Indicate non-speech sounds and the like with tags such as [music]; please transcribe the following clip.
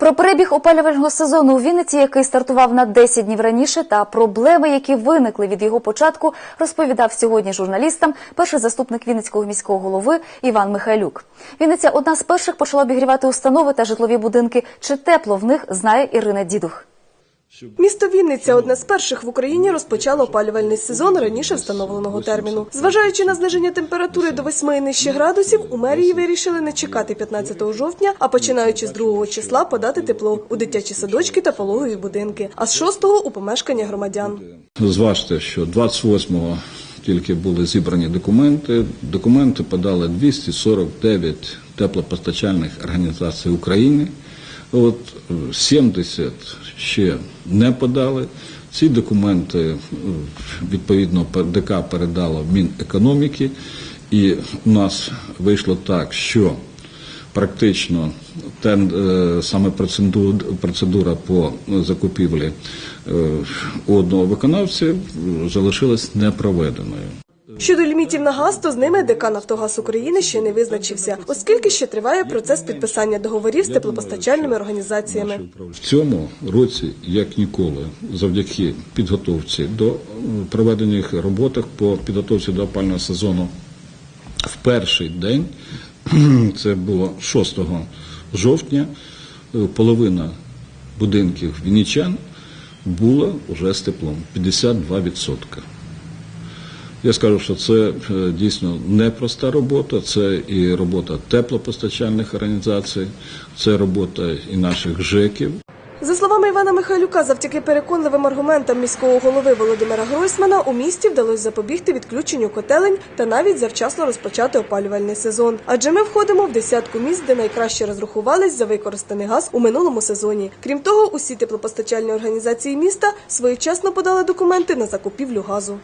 Про перебіг опалювального сезону у Вінниці, який стартував на 10 днів раніше, та проблеми, які виникли від його початку, розповідав сьогодні журналістам перший заступник Вінницького міського голови Іван Михайлюк. Вінниця одна з перших почала обігрівати установи та житлові будинки. Чи тепло в них знає Ірина Дідух. Місто Вінниця одне з перших в Україні розпочало опалювальний сезон раніше встановленого терміну. Зважаючи на зниження температури до 8 і нижче градусів, у мерії вирішили не чекати 15 жовтня, а починаючи з 2 числа подати тепло у дитячі садочки та пологові будинки, а з 6-го – у помешкання громадян. Зважте, що 28-го тільки були зібрані документи. Документи подали 249 теплопостачальних організацій України. От е, 70 ще не подали. Ці документи е, відповідно ДК передало Мінекономіки, і у нас вийшло так, що практично тен, е, саме процедура, процедура по закупівлі е, у одного виконавця залишилась непроведеною. Щодо лімітів на газ, то з ними ДК «Нафтогаз України» ще не визначився, оскільки ще триває процес підписання договорів з теплопостачальними організаціями. В цьому році, як ніколи, завдяки підготовці до е, проведених роботах по підготовці до опального сезону, в перший день, [clears throat] це було 6 жовтня, е, половина будинків вінічан була вже з теплом 52%. Я скажу, що це е, дійсно непроста робота, це і робота теплопостачальних організацій, це робота і наших ЖЕКів. За словами Івана Михайлюка, завдяки переконливим аргументам міського голови Володимира Гройсмана у місті вдалося запобігти відключенню котелень та навіть завчасно розпочати опалювальний сезон. Адже ми входимо в десятку міст, де найкраще розрахувались за використаний газ у минулому сезоні. Крім того, усі теплопостачальні організації міста своєчасно подали документи на закупівлю газу.